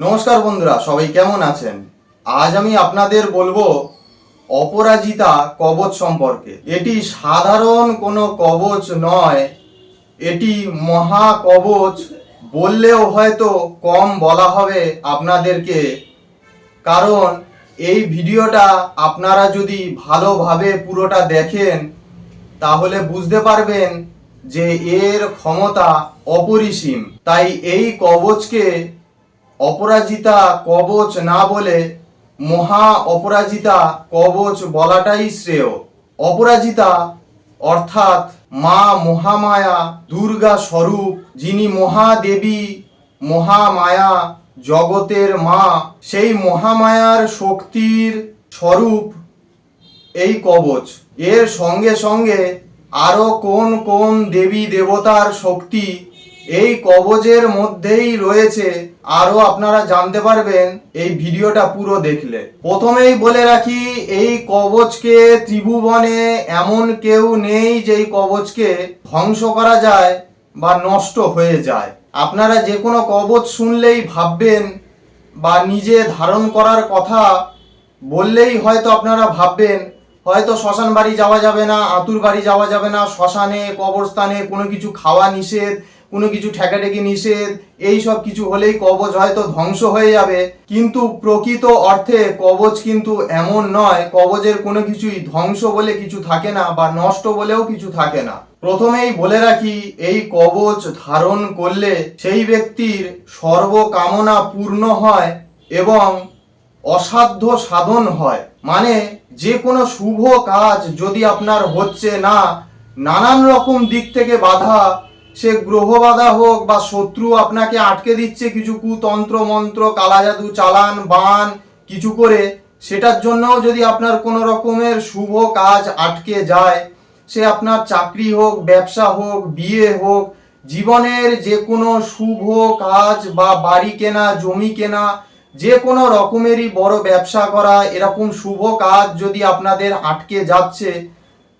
নমস্কার বন্ধুরা, সবাই কেমন আছেন? আজ আমি আপনাদের বলব অপরাজিতা কবচ সম্পর্কে। এটি সাধারণ কোনো কবচ নয়, এটি মহা কবচ। বললেও হয়তো কম বলা হবে আপনাদেরকে, কারণ এই ভিডিওটা আপনারা যদি ভালোভাবে পুরোটা দেখেন, তাহলে বুঝতে পারবেন যে এর ক্ষমতা অপরিসীম। তাই এই কবচকে অপরাজিতা কবচ না বলে মহা অপরাজিতা কবচ বলাটাই শ্রেয়। অপরাজিতা অর্থাৎ মা মহামায়া, দুর্গা স্বরূপ, যিনি মহাদেবী, মহামায়া, জগতের মা। সেই মহামায়ার শক্তির স্বরূপ এই কবচ। এর সঙ্গে সঙ্গে আরও কোন কোন দেবী দেবতার শক্তি এই কবচের মধ্যেই রয়েছে। আরও আপনারা জানতে পারবেন, এই ভিডিওটা পুরো দেখলে। প্রথমেই বলে রাখি, এই কবচকে ত্রিভুবনে এমন কেউ নেই যেই কবচকে ধ্বংস করা যায় বা নষ্ট হয়ে যায়। আপনারা যে কোনো কবচ শুনলেই ভাববেন বা নিজে ধারণ করার কথা বললেই হয়তো আপনারা ভাববেন, হয়তো শ্মশান বাড়ি যাওয়া যাবে না আতুর বাড়ি যাওয়া যাবে না, শ্মশানে, কবরস্থানে কোনো কিছু খাওয়া নিষেধ কোনো কিছু ঠেকাঠেকি নিষেধ, এই সব কিছু হলেই কবচ হয়তো ধ্বংস হয়ে যাবে। কিন্তু প্রকৃত অর্থে কবচ কিন্তু এমন নয় কবচের কোনো কিছুই ধ্বংস বলে কিছু থাকে না বা নষ্ট বলেও কিছু থাকে না। প্রথমেই বলে রাখি, এই কবচ ধারণ করলে সেই ব্যক্তির সর্বকামনা পূর্ণ হয় এবং অসাধ্য সাধন হয়। মানে যে কোনো শুভ কাজ যদি আপনার হচ্ছে না, নানান রকম দিক থেকে বাধা সে গ্রহ বাধা হোক বা শত্রু আপনাকে আটকে দিচ্ছে কিছু কুতন্ত্র, মন্ত্র কালা জাদু চালান, বান, কিছু করে, সেটার জন্যও যদি আপনার কোনো রকমের শুভ কাজ আটকে যায়, সে আপনার চাকরি হোক, ব্যবসা হোক, বিয়ে হোক, জীবনের যে কোনো শুভ কাজ বা বাড়ি কেনা, জমি কেনা, যে কোনো রকমেরই বড় ব্যবসা করা, এরকম শুভ কাজ যদি আপনাদের আটকে যাচ্ছে,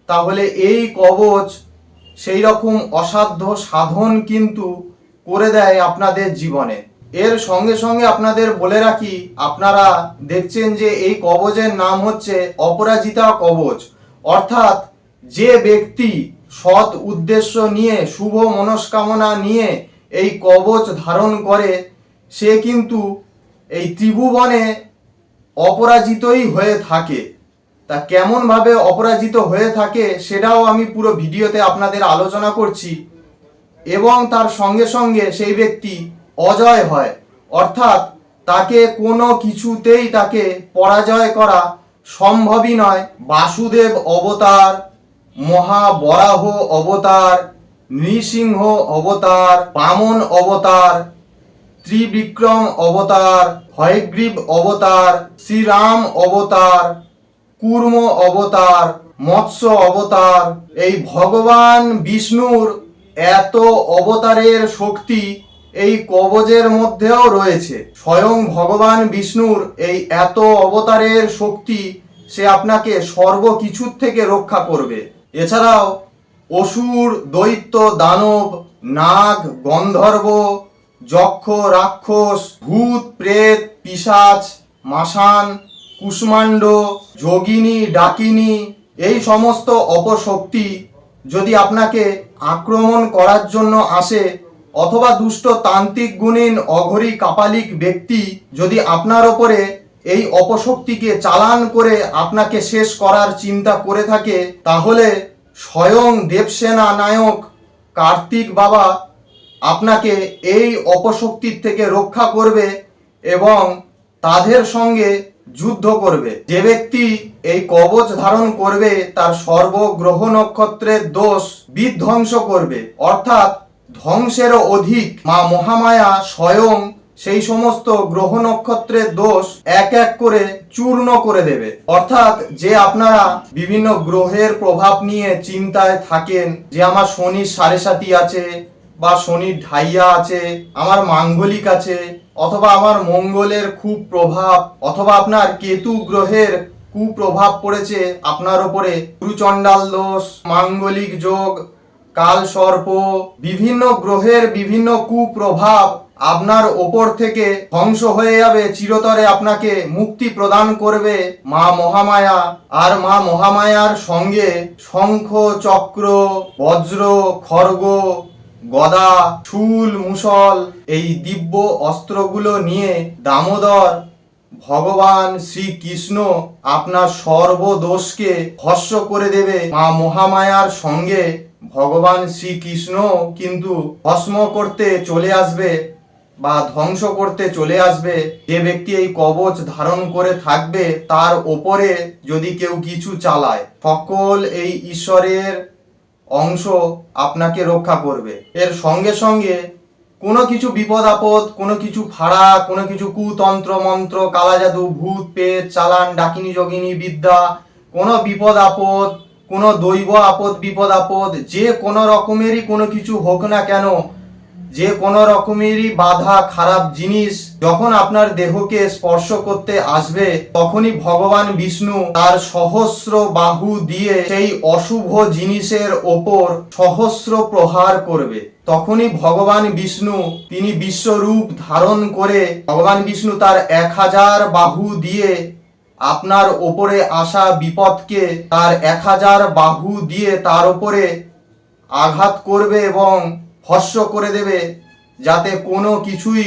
তাহলে এই কবচ সেই রকম অসাধ্য সাধন কিন্তু করে দেয় আপনাদের জীবনে। এর সঙ্গে সঙ্গে আপনাদের বলে রাখি, আপনারা দেখছেন যে এই কবচের নাম হচ্ছে অপরাজিতা কবচ অর্থাৎ যে ব্যক্তি সৎ উদ্দেশ্য নিয়ে, শুভ মনস্কামনা নিয়ে এই কবচ ধারণ করে, সে কিন্তু এই ত্রিভুবনে অপরাজিতই হয়ে থাকে। তা কেমনভাবে অপরাজিত হয়ে থাকে সেটাও আমি পুরো ভিডিওতে আপনাদের আলোচনা করছি এবং তার সঙ্গে সঙ্গে সেই ব্যক্তি অজয় হয়। অর্থাৎ তাকে কোনো কিছুতেই তাকে পরাজয় করা সম্ভবই নয়। বাসুদেব অবতার, মহাবরাহ অবতার, নৃসিংহ অবতার, বামন অবতার, ত্রিবিক্রম অবতার, হয়গ্রীব অবতার, শ্রীরাম অবতার কুর্ম অবতার, মৎস্য অবতার, এই ভগবান বিষ্ণুর এত অবতারের শক্তি এই কবজের মধ্যেও রয়েছে। স্বয়ং ভগবান বিষ্ণুর এই এত অবতারের শক্তি সে আপনাকে সর্বকিছুর থেকে রক্ষা করবে। এছাড়াও অসুর, দৈত্য, দানব, নাগ, গন্ধর্ব, যক্ষ, রাক্ষস, ভূত, প্রেত, পিশাচ, মাসান কুষ্মাণ্ড, যোগিনী, ডাকিনী, এই সমস্ত অপশক্তি যদি আপনাকে আক্রমণ করার জন্য আসে, অথবা দুষ্ট তান্ত্রিক গুণীন অঘরী কাপালিক ব্যক্তি যদি আপনার ওপরে এই অপশক্তিকে চালান করে আপনাকে শেষ করার চিন্তা করে থাকে, তাহলে স্বয়ং দেবসেনা নায়ক কার্তিক বাবা আপনাকে এই অপশক্তির থেকে রক্ষা করবে এবং তাদের সঙ্গে যুদ্ধ করবে। যে ব্যক্তি এই কবচ ধারণ করবে, তার সর্বগ্রহ নক্ষত্রের দোষ বিধ্বংস করবে। অর্থাৎ ধ্বংসেরও অধিক। মা মহামায়া স্বয়ং সেই সমস্ত গ্রহ নক্ষত্রের দোষ এক এক করে চূর্ণ করে দেবে। অর্থাৎ যে আপনারা বিভিন্ন গ্রহের প্রভাব নিয়ে চিন্তায় থাকেন, যে আমার শনির সাড়ে সাতি আছে বা শনির ঢাইয়া আছে, আমার মাঙ্গলিক আছে অথবা আমার মঙ্গলের খুব প্রভাব অথবা আপনার কেতু গ্রহের কুপ্রভাব পড়েছে, আপনার ওপরে গুরুচণ্ডাল দোষ, মাঙ্গলিক যোগ, কাল সর্প, বিভিন্ন গ্রহের বিভিন্ন কুপ্রভাব আপনার ওপর থেকে ধ্বংস হয়ে যাবে, চিরতরে আপনাকে মুক্তি প্রদান করবে মা মহামায়া। আর মা মহামায়ার সঙ্গে শঙ্খ, চক্র, বজ্র, খড়গ গদা চুল মুসল, এই দিব্য অস্ত্রগুলো নিয়ে দামোদর, ভগবান শ্রীকৃষ্ণ আপনার সর্বদোষকে ভস্য করে দেবে মা মহামায়ার সঙ্গে। ভগবান শ্রীকৃষ্ণ কিন্তু ভস্ম করতে চলে আসবে বা ধ্বংস করতে চলে আসবে। যে ব্যক্তি এই কবচ ধারণ করে থাকবে, তার ওপরে যদি কেউ কিছু চালায়, সকল এই ঈশ্বরের অংশ আপনাকে রক্ষা করবে। এর সঙ্গে সঙ্গে কোনো কিছু বিপদ আপদ, কোনো কিছু ফাড়া, কোনো কিছু কুতন্ত্র, মন্ত্র, কালা জাদু, ভূত, পেট, চালান, ডাকিনী, যোগিনী, বিদ্যা, কোনো বিপদ আপদ, কোনো দৈব আপদ, বিপদ আপদ, যে কোনো রকমেরই কোনো কিছু হোক না কেন যে কোনো রকমেরই বাধা, খারাপ জিনিস যখন আপনার দেহকে স্পর্শ করতে আসবে, তখনই ভগবান বিষ্ণু তার সহস্র বাহু দিয়ে সেই অশুভ জিনিসের ওপর সহস্র প্রহার করবে। তখনই ভগবান বিষ্ণু তিনি বিশ্বরূপ ধারণ করে ভগবান বিষ্ণু তার এক হাজার বাহু দিয়ে আপনার ওপরে আসা বিপদকে তার এক হাজার বাহু দিয়ে তার ওপরে আঘাত করবে এবং ভস্য করে দেবে যাতে কোনো কিছুই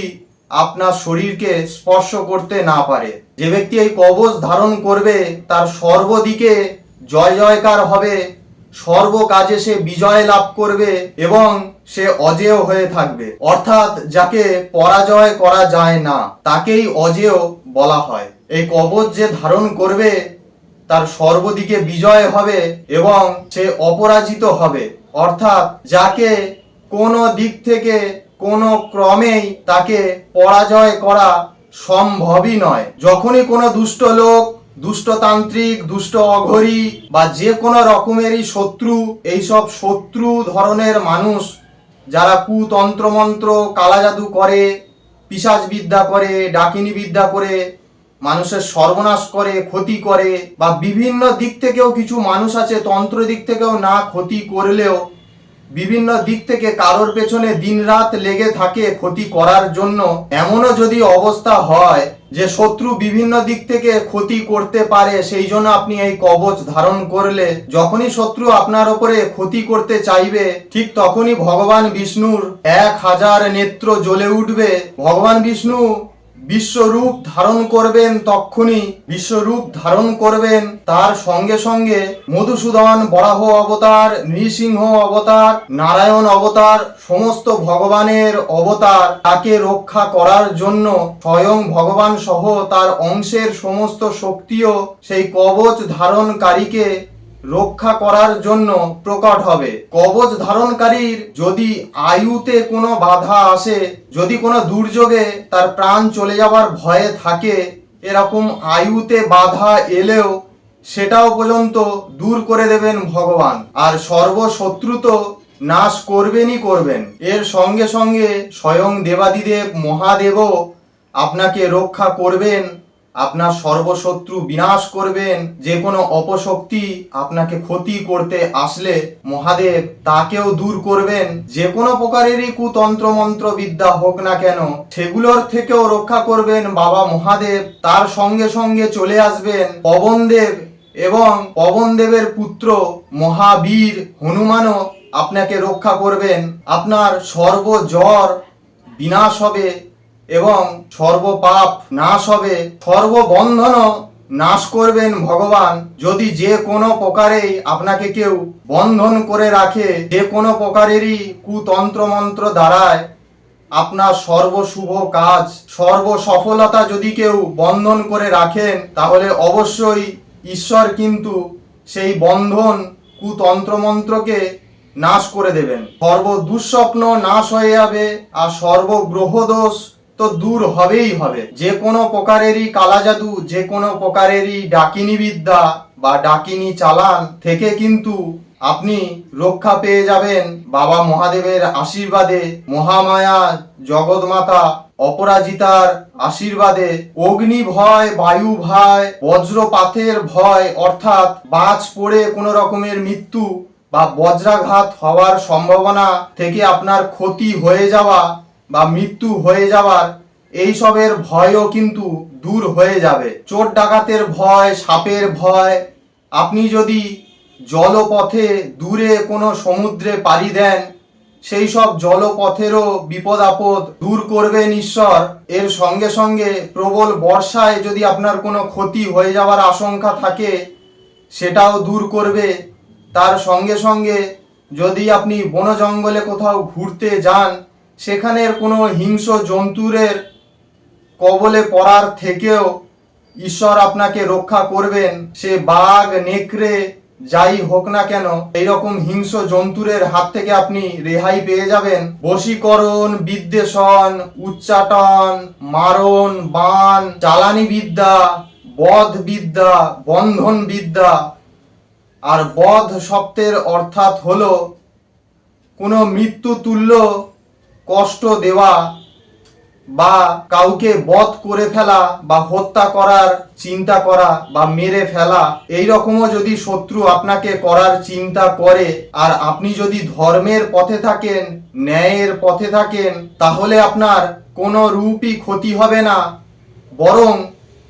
আপনার শরীরকে স্পর্শ করতে না পারে। যে ব্যক্তি এই কবচ ধারণ করবে, তার সর্বদিকে জয় জয়কার হবে, সর্ব কাজে সে বিজয় লাভ করবে এবং সে অজেয় হয়ে থাকবে। অর্থাৎ যাকে পরাজয় করা যায় না, তাকেই অজেয় বলা হয়। এই কবচ যে ধারণ করবে, তার সর্বদিকে বিজয় হবে এবং সে অপরাজিত হবে। অর্থাৎ যাকে কোনো দিক থেকে কোনো ক্রমেই তাকে পরাজয় করা সম্ভবই নয়। যখনই কোনো দুষ্ট লোক দুষ্টতান্ত্রিক দুষ্ট অঘরী বা যে কোনো রকমেরই শত্রু, এইসব শত্রু ধরনের মানুষ যারা কুতন্ত্রমন্ত্র, কালাজাদু করে পিসাজ বিদ্যা করে ডাকিনী বিদ্যা করে, মানুষের সর্বনাশ করে, ক্ষতি করে বা বিভিন্ন দিক থেকেও কিছু মানুষ আছে, তন্ত্র দিক থেকেও না ক্ষতি করলেও বিভিন্ন দিক থেকে কারোর পেছনে দিনরাত লেগে থাকে ক্ষতি করার জন্য। এমনও যদি অবস্থা হয় যে শত্রু বিভিন্ন দিক থেকে ক্ষতি করতে পারে, সেই জন্য আপনি এই কবচ ধারণ করলে, যখনই শত্রু আপনার ওপরে ক্ষতি করতে চাইবে, ঠিক তখনই ভগবান বিষ্ণুর এক হাজার নেত্র জ্বলে উঠবে। ভগবান বিষ্ণু বিশ্বরূপ ধারণ করবেন তক্ষুনি, বিশ্বরূপ ধারণ করবেন তার সঙ্গে সঙ্গে মধুসূদন বরাহ অবতার, নৃসিংহ অবতার, নারায়ণ অবতার, সমস্ত ভগবানের অবতার তাকে রক্ষা করার জন্য স্বয়ং ভগবান সহ তার অংশের সমস্ত শক্তিও সেই কবচ ধারণকারীকে রক্ষা করার জন্য প্রকট হবে। কবচ ধারণকারীর যদি আয়ুতে কোনো বাধা আসে, যদি কোনো দুর্যোগে তার প্রাণ চলে যাওয়ার ভয়ে থাকে, এরকম আয়ুতে বাধা এলেও সেটাও পর্যন্ত দূর করে দেবেন ভগবান। আর সর্বশত্রু তো নাশ করবেনই করবেন। এর সঙ্গে সঙ্গে স্বয়ং দেবাদিদেব মহাদেবও আপনাকে রক্ষা করবেন আপনার সর্বশত্রু বিনাশ করবেন, যে কোনো অপশক্তি আপনাকে ক্ষতি করতে আসলে মহাদেব তাকেও দূর করবেন, যে কোনো প্রকারেরই কুতন্ত্র মন্ত্র বিদ্যা হোক না কেন, সেগুলোর থেকেও রক্ষা করবেন বাবা মহাদেব, তার সঙ্গে সঙ্গে চলে আসবেন পবনদেব এবং পবনদেবের পুত্র মহাবীর হনুমানও আপনাকে রক্ষা করবেন। আপনার সর্বজ্বর বিনাশ হবে। এবং সর্বপাপ নাশ হবে। সর্ববন্ধনও নাশ করবেন ভগবান। যদি যে কোনো প্রকারেই আপনাকে কেউ বন্ধন করে রাখে, যে কোনো প্রকারেরই কুতন্ত্র মন্ত্র দ্বারায় আপনার সর্বশুভ কাজ সর্ব সফলতা যদি কেউ বন্ধন করে রাখেন, তাহলে অবশ্যই ঈশ্বর কিন্তু সেই বন্ধন কুতন্ত্রমন্ত্রকে নাশ করে দেবেন। সর্ব দুঃস্বপ্ন নাশ হয়ে যাবে আর সর্বগ্রহ দোষ তো দূর হবেই হবে। যে কোনো প্রকারেরই কালাজাদু যে কোনো প্রকারেরই ডাকিনী বিদ্যা বা ডাকিনী চালান থেকে কিন্তু আপনি রক্ষা পেয়ে যাবেন বাবা মহাদেবের আশীর্বাদে, মহামায়া জগৎমাতা অপরাজিতার আশীর্বাদে। অগ্নি ভয় বায়ু ভয় বজ্রপাতের ভয়, অর্থাৎ বাজ পড়ে কোনো রকমের মৃত্যু বা বজ্রাঘাত হওয়ার সম্ভাবনা থেকে আপনার ক্ষতি হয়ে যাওয়া বা মৃত্যু হয়ে যাওয়ার, এইসবের ভয়ও কিন্তু দূর হয়ে যাবে। চোর ডাকাতের ভয়, সাপের ভয়, আপনি যদি জলপথে দূরে কোনো সমুদ্রে পাড়ি দেন, সেই সব জলপথেরও বিপদ আপদ দূর করবেন ঈশ্বর। এর সঙ্গে সঙ্গে প্রবল বর্ষায় যদি আপনার কোনো ক্ষতি হয়ে যাওয়ার আশঙ্কা থাকে, সেটাও দূর করবে। তার সঙ্গে সঙ্গে যদি আপনি বন জঙ্গলে কোথাও ঘুরতে যান সেখানের কোনো হিংস্র জন্তুরের কবলে পড়ার থেকেও ঈশ্বর আপনাকে রক্ষা করবেন। সে বাঘ, নেকড়ে, যাই হোক না কেন, এইরকম হিংস্র জন্তুরের হাত থেকে আপনি রেহাই পেয়ে যাবেন। বশীকরণ, বিদ্বেষণ, উচ্চাটন, মারণ, বান জ্বালানি বিদ্যা বধ বিদ্যা বন্ধন বিদ্যা আর বধ শব্দের অর্থাৎ হলো কোনো মৃত্যু তুল্য কষ্ট দেওয়া বা কাউকে বধ করে ফেলা বা হত্যা করার চিন্তা করা বা মেরে ফেলা, এই রকমও যদি শত্রু আপনাকে করার চিন্তা করে আর আপনি যদি ধর্মের পথে থাকেন, ন্যায়ের পথে থাকেন, তাহলে আপনার কোনো রূপই ক্ষতি হবে না। বরং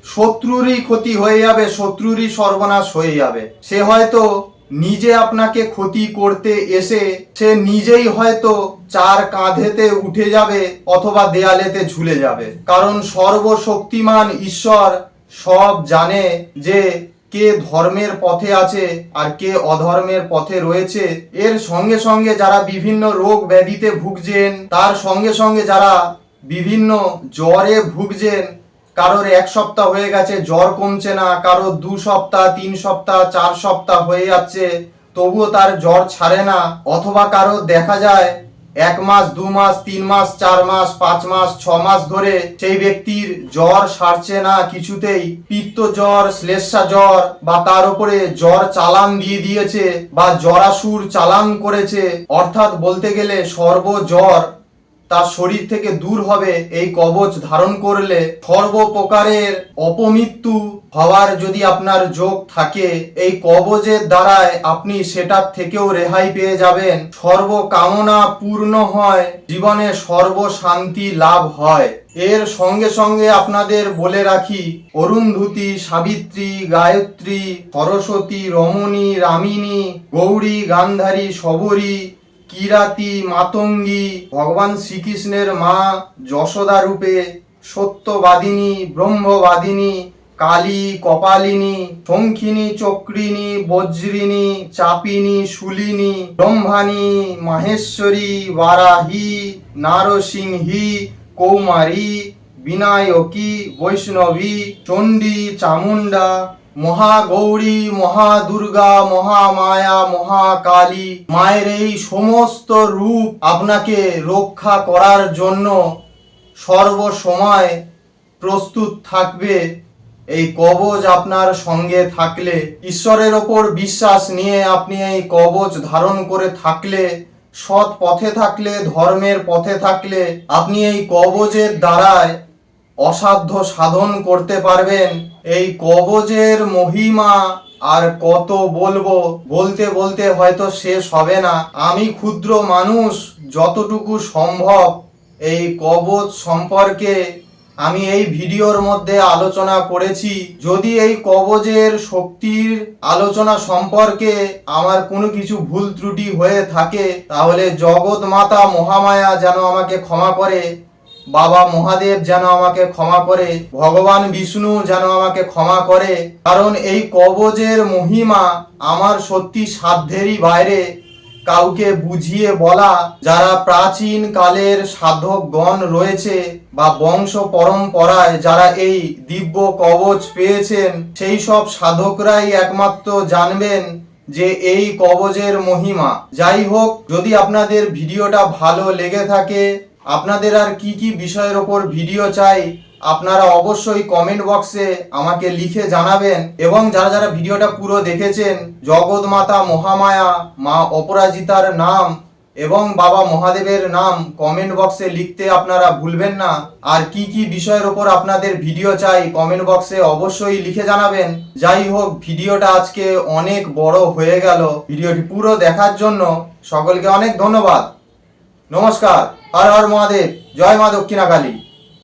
শত্রুরই ক্ষতি হয়ে যাবে, শত্রুরই সর্বনাশ হয়ে যাবে। সে হয়তো নিজে আপনাকে ক্ষতি করতে এসে সে নিজেই হয়তো চার কাঁধেতে উঠে যাবে অথবা দেয়ালেতে ঝুলে যাবে। কারণ সর্বশক্তিমান ঈশ্বর সব জানে যে কে ধর্মের পথে আছে আর কে অধর্মের পথে রয়েছে। এর সঙ্গে সঙ্গে যারা বিভিন্ন রোগ ব্যাধিতে ভুগছেন, তার সঙ্গে সঙ্গে যারা বিভিন্ন জ্বরে ভুগছেন কারোর এক সপ্তাহ হয়ে গেছে, জ্বর কমছে না, কারোর দু সপ্তাহ, তিন সপ্তাহ, চার সপ্তাহ হয়ে যাচ্ছে, তবুও তার জ্বর ছাড়ে না, অথবা কারও দেখা যায়, এক মাস, দু মাস, তিন মাস, চার মাস, পাঁচ মাস, ছ মাস ধরে সেই ব্যক্তির জ্বর সারছে না কিছুতেই, পিত্ত জ্বর শ্লেষা জ্বর, বা তার উপরে জ্বর চালান দিয়ে দিয়েছে, বা জরাসুর চালান করেছে, অর্থাৎ বলতে গেলে সর্বজ্বর তার শরীর থেকে দূর হবে এই কবচ ধারণ করলে সর্বপ্রকারের অপমৃত্যু হওয়ার যদি আপনার যোগ থাকে, এই কবজের দ্বারায় আপনি সেটার থেকেও রেহাই পেয়ে যাবেন। সর্বকামনা পূর্ণ হয়, জীবনে সর্বশান্তি লাভ হয়। এর সঙ্গে সঙ্গে আপনাদের বলে রাখি, অরুন্ধতী, সাবিত্রী, গায়ত্রী, সরস্বতী, রমণী, রামিনী, গৌরী, গান্ধারী, শবরী কিরাতি মাতঙ্গী, ভগবান শ্রীকৃষ্ণের মা, যশোদা রূপে, সত্যবাদিনী, ব্রহ্মবাদিনী, কালী, কপালিনী, শঙ্খিনী, চক্রিনী, বজ্রিনী, চাপিনী শুলিনী ব্রহ্মানী মাহেশ্বরী, বারাহী, নারসিংহী, কৌমারী, বিনায়কী, বৈষ্ণবী, চণ্ডী, চামুণ্ডা মহাগৌরী, মহাদুর্গা, মহামায়া, মহাকালী, মায়ের এই সমস্ত রূপ আপনাকে রক্ষা করার জন্য সর্বসময় প্রস্তুত থাকবে। এই কবচ আপনার সঙ্গে থাকলে, ঈশ্বরের ওপর বিশ্বাস নিয়ে আপনি এই কবচ ধারণ করে থাকলে, সৎ পথে থাকলে, ধর্মের পথে থাকলে, আপনি এই কবচের দ্বারায় অসাধ্য সাধন করতে পারবেন। এই কবজের মহিমা আর কত বলব? বলতে বলতে হয়তো শেষ হবে না। আমি ক্ষুদ্র মানুষ, যতটুকু সম্ভব। এই কবচ সম্পর্কে আমি এই ভিডিওর মধ্যে আলোচনা করেছি। যদি এই কবজের শক্তির আলোচনা সম্পর্কে আমার কোনো কিছু ভুল ত্রুটি হয়ে থাকে, তাহলে জগৎ মাতা মহামায়া যেন আমাকে ক্ষমা করে। বাবা মহাদেব যেন আমাকে ক্ষমা করে, ভগবান বিষ্ণু যেন আমাকে ক্ষমা করে, কারণ এই কবজের মহিমা আমার সত্যি সাধ্যেরই বাইরে। কাউকে বুঝিয়ে বলা, যারা প্রাচীন কালের সাধকগণ রয়েছে বা বংশ পরম্পরায় যারা এই দিব্য কবচ পেয়েছেন, সেই সব সাধকরাই একমাত্র জানবেন যে এই কবজের মহিমা। যাই হোক, যদি আপনাদের ভিডিওটা ভালো লেগে থাকে আপনাদের আর কি কি বিষয়ের ওপর ভিডিও চাই, আপনারা অবশ্যই কমেন্ট বক্সে আমাকে লিখে জানাবেন। এবং যারা যারা ভিডিওটা পুরো দেখেছেন, জগৎ মাতা মহামায়া, মা অপরাজিতার নাম এবং বাবা মহাদেবের নাম কমেন্ট বক্সে লিখতে আপনারা ভুলবেন না। আর কি কি বিষয়ের ওপর আপনাদের ভিডিও চাই কমেন্ট বক্সে অবশ্যই লিখে জানাবেন। যাই হোক, ভিডিওটা আজকে অনেক বড় হয়ে গেল। ভিডিওটি পুরো দেখার জন্য সকলকে অনেক ধন্যবাদ। নমস্কার। হর হর মহাদেব জয় মা দক্ষিণাকালী।